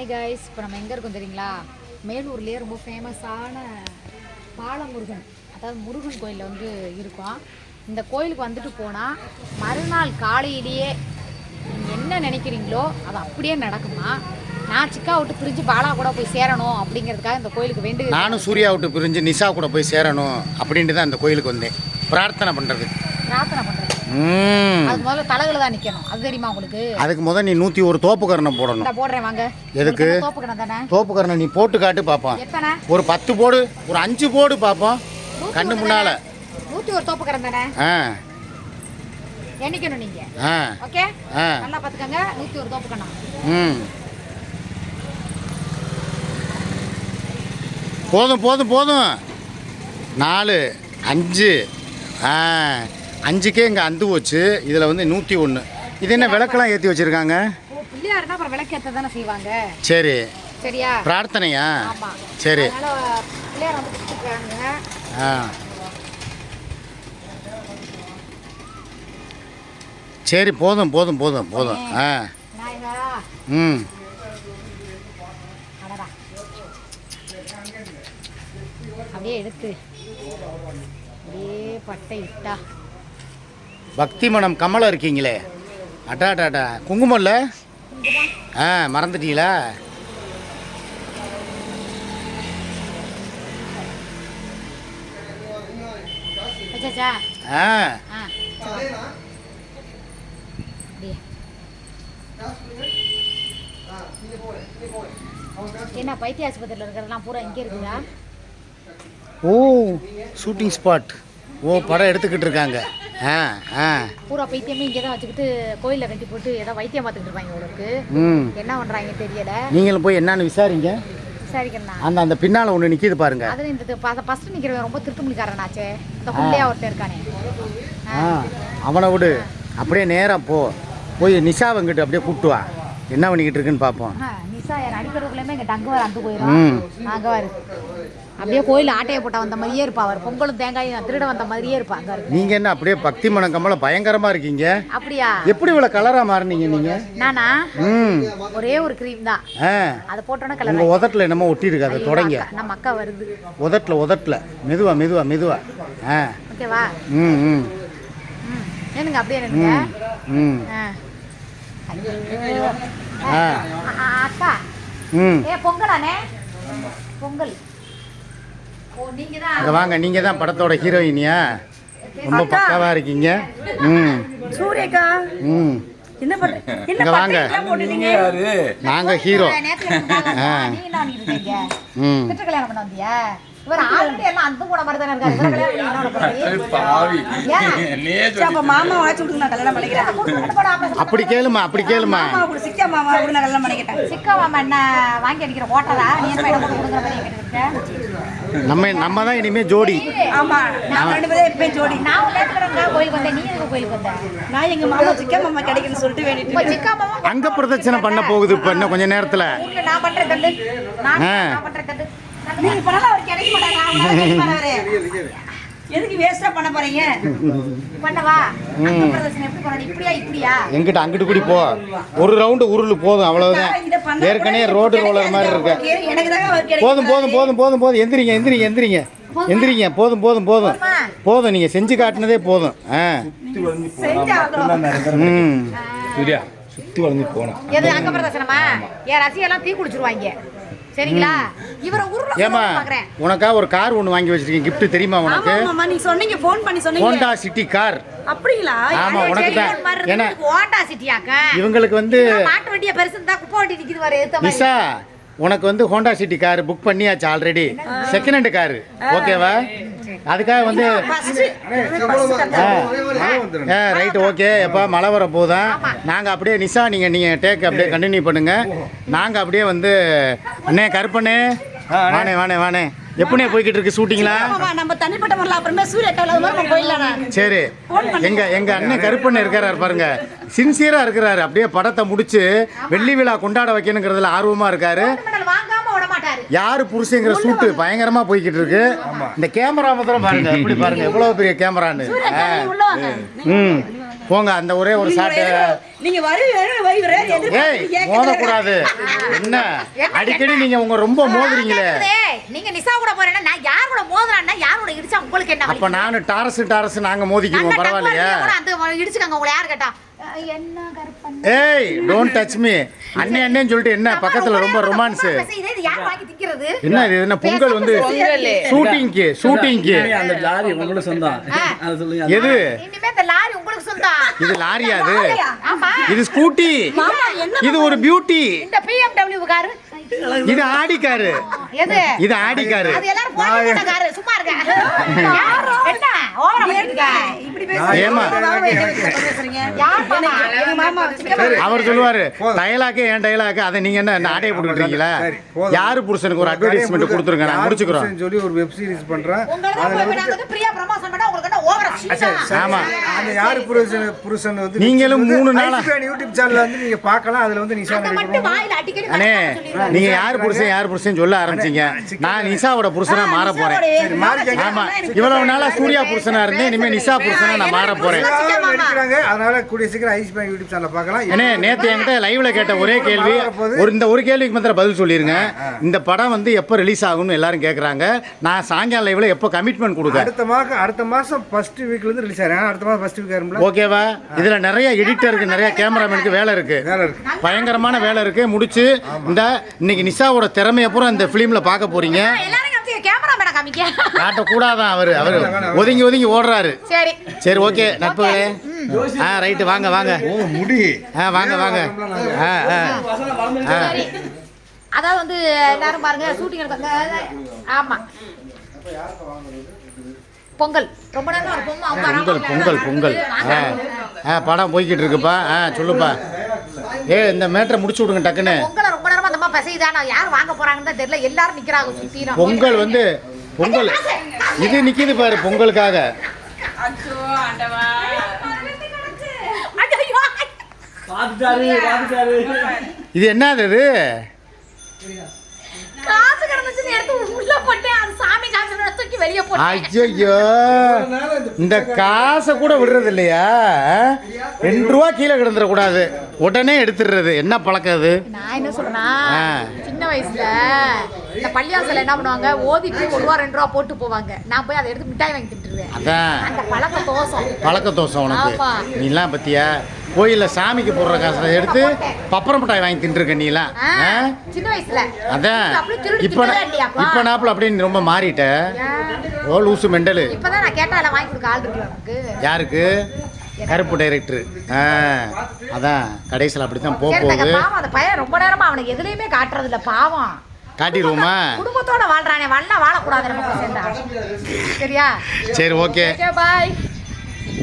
Hi guys இப்போ நம்ம எங்கே இருக்கோம் தெரியுங்களா? மேலூர்லேயே ரொம்ப ஃபேமஸான பாலமுருகன். அதாவது முருகன் கோயிலில் வந்து இருக்கோம் இந்த கோயிலுக்கு வந்துட்டு போனால் மறுநாள் காலையிலேயே நீங்கள் என்ன நினைக்கிறீங்களோ அது அப்படியே நடக்குமா? நான் சிக்கா விட்டு பிரிஞ்சு பாலா கூட போய் சேரணும் அப்படிங்கிறதுக்காக இந்த கோயிலுக்கு வேண்டு நானும் சூர்யா விட்டு பிரிஞ்சு நிஷா கூட போய் சேரணும் அப்படின்ட்டு தான் இந்த கோயிலுக்கு வந்தேன். பிரார்த்தனை பண்ணுறது பிரார்த்தனை பண்ணுறேன் ம். அது முதல்ல தலைகளை தான் நிற்கணும் அது தெரியுமா உங்களுக்கு? அதுக்கு முதல் நீ நூற்றி ஒரு தோப்பு போடணும். இந்த போடுறேன் வாங்க. எதுக்கு? தானே? தோப்பு கரணை நீ போட்டு காட்டு எத்தனை? ஒரு பத்து போடு ஒரு அஞ்சு போடு பார்ப்போம் நூத்தி கண்ணு முன்னால். தானே? நூத்தி ஒரு தோப்புக்கரம் தானே? ஆ. எண்ணிக்கணும் நீங்க. ஆ. ஓகே? நல்லா பாத்துக்கங்க. நூத்தி ஒரு ம். போதும் போதும் போதும். நாலு அஞ்சு. ஆ. அஞ்சுக்கே இங்கே அந்து போச்சு. இதில் வந்து நூற்றி ஒன்று இது என்ன விளக்கெல்லாம் ஏற்றி வச்சுருக்காங்க? ஓ பிள்ளையாருன்னா அப்புறம் விளக்கேத்த தானே செய்வாங்க? சரி. சரியா? பிரார்த்தனையா? சரி. ஆ. சரி போதும் போதும் போதும் போதும். ஆ. ம். அப்படியே எடுத்து. அப்படியே பட்டை இட்டா. பக்தி மனம் கமலம் இருக்கீங்களே. அட்டாடாடா குங்குமம் இல்லை ஆ மறந்துட்டீங்களா? ஆ. என்ன பைத்திய ஆஸ்பத்திரியில் இருக்கிறதெல்லாம் பூரா இங்கே இருக்குதா? ஓ ஷூட்டிங் ஸ்பாட். ஓ படம் எடுத்துக்கிட்டு இருக்காங்க. ஆ ஆ. பூரா பைத்தியமே இங்கே தான் வச்சுக்கிட்டு கோயிலில் கட்டி போட்டு ஏதோ வைத்தியம் பார்த்துக்கிட்டு இருப்பாங்க உங்களுக்கு ம். என்ன பண்ணுறாங்க தெரியல. நீங்களும் போய் என்னன்னு விசாரிங்க. விசாரிக்கண்ணா அந்த அந்த பின்னால் ஒன்று நிற்கிது பாருங்க. அதில் இந்த ஃபஸ்ட்டு நிற்கிறவன் ரொம்ப திருட்டுமணிக்காரனாச்சே இந்த புள்ளையா ஒருத்தன் இருக்கானே. ஆ. அவனை விடு. அப்படியே நேராக போ. போய் நிஷாவங்கிட்ட அப்படியே கூப்பிட்டு வா. என்ன பண்ணிக்கிட்டு இருக்குன்னு பார்ப்போம் நிஷா என் அடிக்கிறதுக்குள்ளேயுமே இங்கே டங்கு வர அந்த போயிடும் அங்கே வரு அப்படியே கோயில் ஆட்டையை போட்ட வந்த மாதிரியே இருப்பா அவர். பொங்கலும் தேங்காயும் திருட வந்த மாதிரியே இருப்பா அங்கே நீங்கள் என்ன அப்படியே பக்தி மனம் கமலம் பயங்கரமாக இருக்கீங்க? அப்படியா? எப்படி இவ்வளோ கலராக மாறினீங்க நீங்கள் நானா? ஒரே ஒரு க்ரீம் தான். அதை போட்டோன்னே கலர் உங்கள் உதட்டில் என்னமோ ஒட்டியிருக்கு அதை தொடங்க. நம்ம அக்கா வருது. உதட்டில் உதட்டில். மெதுவா மெதுவா மெதுவா. ஆ. ஓகேவா? ம் ம். என்னங்க அப்படியே நின்னுங்க? ம் ஆ. ஆ அக்கா ம் ஏ பொங்கலானே பொங்கல் ஓ நீங்க தான் இங்கே வாங்க நீங்கள் தான் படத்தோட ஹீரோயினியா ரொம்ப பக்காவாக இருக்கீங்க ம் சூரியக்கா ம் என்ன பண்ற என்ன இங்க வாங்க. போட்டுட்டீங்க நாங்கள் ஹீரோ நேத்துல நீ என்ன பண்ணிட்டு இருக்கீங்க ம் கல்யாணம் பண்ண வந்தியா இவர் ஆல்ரெடி எல்லாம் அந்த கூட மாதிரி தானே இருக்காரு மாமா வாச்சு விடுங்க நான் கல்யாணம் பண்ணிக்கிறேன். அப்படி கேளுமா அப்படி கேளுமா. மாமா கூட சிக்கா மாமா கூட நான் கல்யாணம் பண்ணிக்கிட்டேன் சிக்கா மாமா என்ன வாங்கி அடிக்கிற ஓட்டரா நீ என்ன போட்டு கொடுக்குற மாதிரி கேட்டுருக்க நம்ம நம்ம தான் இனிமேல் ஜோடி. ஆமா நான் ரெண்டு பேரும் எப்பயும் ஜோடி. நான் நேரத்துல கோயிலுக்கு வந்தேன். நீ எதுக்கு கோயிலுக்கு வந்த? நான் எங்க மாமா சிக்கா மாமா கிடைக்குன்னு சொல்லிட்டு வேண்டிட்டு சிக்கா மாமா அங்க பிரதட்சணை பண்ண போகுது இப்போ இன்னும் கொஞ்ச நேரத்தில். நான் பண்ற தண்டு நான் பண்ற தண்டு நீங்க பண்ணலாம் அவர் கிடைக்க மாட்டாங்க. எதுக்கு வேஸ்டா பண்ண போறீங்க? பண்ணவா? எங்கிட்ட அங்கிட்டு கூடி போ. ஒரு ரவுண்டு உருள் போதும் அவ்வளவுதான். ஏற்கனவே ரோடு ரோலர். மாதிரி இருக்கு. போதும் போதும் போதும் போதும் போதும். எந்திரிங்க எந்திரிங்க எந்திரிங்க. எந்திரிங்க. போதும் போதும் போதும். போதும்? நீங்கள் செஞ்சு காட்டினதே போதும். ஆ. சூர்யா சுத்தி வளைஞ்சு போனோம் எது அங்க பிரதர்ஷனமா? என் ரசிகெல்லாம் தீ குடிச்சிருவாங்க. சரிங்களா? இவரை உருள ஏமா உனக்கா ஒரு கார் ஒன்று வாங்கி வச்சிருக்கீங்க gift தெரியுமா உனக்கு? ஆமா நீங்க சொன்னீங்க ஃபோன் பண்ணி சொன்னீங்க. Honda City car. அப்படிங்களா? ஆமா உனக்கு தான். ஏன்னா ஓட்டா சிட்டியாக்க? இவங்களுக்கு வந்து மாட்டு வண்டியை பெருசு தான் குப்பை வண்டி நிக்குது வர எடுத்த மாதிரி. உனக்கு வந்து ஹோண்டா சிட்டி கார் புக் பண்ணியாச்சு ஆல்ரெடி செகண்ட் ஹேண்ட் கார் ஓகேவா அதுக்காக வந்து ஆ. ரைட் ஓகே எப்போ மழை வர போதா நாங்கள் அப்படியே நிஷா நீங்கள் நீங்கள் டேக் அப்படியே கண்டினியூ பண்ணுங்க. நாங்கள் அப்படியே வந்து அண்ணே கருப்பண்ணே. வானே வானே வானே எப்படினே போய்கிட்டு இருக்கு ஷூட்டிங்களா ஆமா நம்ம தனிப்பட்ட முறையில் அப்புறமே சூரிய கவலை போயிடலாம் சரி எங்க எங்க அண்ணன் கருப்பண்ண இருக்கிறாரு பாருங்க. சின்சியரா இருக்கிறாரு. அப்படியே படத்தை முடிச்சு வெள்ளி விழா கொண்டாட வைக்கணுங்கிறதுல ஆர்வமா இருக்காரு. யாரு புருஷங்கிற சூட்டு பயங்கரமா போய்கிட்டு இருக்கு இந்த கேமரா மாத்திரம் பாருங்க எப்படி பாருங்க எவ்வளவு பெரிய கேமரான்னு ஆ. உள்ள வாங்க. ம். போங்க அந்த ஒரே ஒரு சாட்டை. நீங்க மோதக்கூடாது. என்ன? அடிக்கடி நீங்க உங்க ரொம்ப மோதுறீங்களே. ஏய், நீங்க நிசா கூட போறேன்னா நான் யார் கூட மோதுறான்னா யார் கூட இடிச்சா உங்களுக்கு என்ன அப்ப நானும் டாரஸ் டாரஸ் நாங்க மோதிக்குவோம் பரவாயில்லையா. அந்த இடிச்சுக்காங்க உங்களை யார் கேட்டா? ஏய் டோன்ட் டச் மீ அண்ணே அண்ணேன்னு சொல்லிட்டு என்ன? பக்கத்துல ரொம்ப ரொமான்ஸ். என்ன இது? என்ன பொங்கல் வந்து ஷூட்டிங்க்கு ஷூட்டிங்க்கு. அந்த லாரி உங்களோட சொந்தம். அதை சொல்லுங்க. எது? இனிமே இந்த லாரி உங்களுக்கு சொந்தம். இது லாரியா அது? ஆமா. இது ஸ்கூட்டி. இது ஒரு பியூட்டி இந்த பிஎம்டபிள்யூ காரு. இது ஆடி காரு. எது? இது ஆடி காரு. அது எல்லாரும் போட்டு காரு. சும்மா இருக்க அவர் சொல்லுவாரு டயலாக்கு ஏன் டயலாக்கு அதை நீங்க என்ன நாடே போட்டுக்கிட்டீங்களா. யாரு புருஷனுக்கு ஒரு அட்வர்டைஸ்மெண்ட் கொடுத்துருங்க நான் முடிச்சுக்கிறோம். சொல்லி ஒரு வெப் சீரிஸ் பண்றேன். ஆமா. அந்த யார் புருஷன் புருஷன் வந்து நீங்களும் மூணு நாளா- யூடியூப் சேனல்ல வந்து நீங்க பார்க்கலாம் அதுல வந்து நிஷா அண்ணே. நீங்க யார் புருஷன் யார் புருஷன் சொல்ல ஆரம்பிச்சீங்க? நான் நிஷாவோட புருஷனா மாற போறேன். ஆமா. இவ்வளவு நாளா சூர்யா புருஷனா இருந்தேன். இனிமே நிஷா புருஷனா நான் மாற போறேன். அதனால கூடிய சீக்கிரம் ஐஸ் பேங்க் யூடியூப் சேனல்ல பார்க்கலாம். அண்ணே நேத்து என்கிட்ட லைவ்ல கேட்ட ஒரே கேள்வி ஒரு இந்த ஒரு கேள்விக்கு மாத்திரம் பதில் சொல்லிருங்க. இந்த படம் வந்து எப்போ ரிலீஸ் ஆகும்னு எல்லாரும் கேக்குறாங்க. நான் சாயங்காலம் லைவ்ல எப்போ கமிட்மெண்ட் கொடுக்க? அடுத்த மாசம் அடுத்த மாசம் ஃபர்ஸ்ட் வீக்ல இருந்து ரிலீஸ் ஆகிறேன் அடுத்த மாசம் ஃபர்ஸ்ட் வீக் ஆயிரும்ல. ஓகேவா இதுல நிறைய எடிட்டருக்கு நிறைய கேமராமேனுக்கு வேலை இருக்கு. வேலை இருக்கு. பயங்கரமான வேலை இருக்கு. முடிச்சு இந்த இன்னைக்கு நிஷாவோட திறமைய பூரா இந்த பிலிம்ல பார்க்க காமிக்க. காட்டக்கூடாதான் அவரு அவரு ஒதுங்கி ஒதுங்கி ஓடுறாரு. சரி. சரி ஓகே நட்புகளே ஆ ரைட்டு வாங்க வாங்க. முடி. ஆ வாங்க வாங்க. ஆ ஆ. அதாவது வந்து எல்லாரும் பாருங்க ஷூட்டிங் எடுப்பாங்க ஆமா. பொங்கல். ரொம்ப நேரம் ஒரு பொம்மை அவங்க பொங்கல் பொங்கல் பொங்கல். ஆ. ஆ படம் போய்கிட்டு இருக்குப்பா. ஆ சொல்லுப்பா. ஏ இந்த மேட்டரை முடிச்சு விடுங்க டக்குன்னு. பொங்கலை ரொம்ப நேரமா அந்த நான் யார் வாங்க போறாங்கன்னு தான் தெரியல. எல்லாரும் நிக்கிறாங்க சுத்திரும் பொங்கல் வந்து பொங்கல். இது நிக்குது பாரு பொங்கலுக்காக. இது என்னது இது காசு கிடந்துச்சுன்னு எடுத்து உள்ள காசு தூக்கி வெளியே போட்டேன். ஐயோ இந்த காசை கூட விடுறது இல்லையா ரெண்டு ரூபா கீழே கிடந்துட கூடாது உடனே எடுத்துடுறது. என்ன பழக்கம் அது? நான் என்ன சொல்றேன்னா. சின்ன வயசுல இந்த பள்ளியாசல என்ன பண்ணுவாங்க? ஓதிட்டு ஒரு ரூபா ரெண்டு ரூபா போட்டு போவாங்க. நான் போய் அதை எடுத்து மிட்டாய் வாங்கி தின்றுவேன். அதான். அந்த பழக்க தோசம் பழக்க தோசை உனக்கு. நீலாம் பத்தியா? கோயில்ல சாமிக்கு போடுற காசை எடுத்து பப்பரம் மிட்டாய் வாங்கி தின்றுருக்க நீலாம் அதான் இப்போ? இப்போ நாப்பில் அப்படியே நீ ரொம்ப மாறிட்ட. ஏன்? ஓ லூசு மெண்டலு. இப்பதான் நான் கேட்டா எல்லாம் வாங்கி கொடுக்க ஆள் இருக்கு நமக்கு யாருக்கு? கருப்பு டைரக்டர் ஆ. அதான் கடைசியில் அப்படி தான் போக போகுது. அந்த பையன் ரொம்ப நேரமா அவனுக்கு எதுலயுமே காட்டுறது இல்ல பாவம். காட்டிடுவோமா? குடும்பத்தோட வாழ்றானே வாழ வாழக்கூடாது நம்ம சரியா? சரி ஓகே. பாய்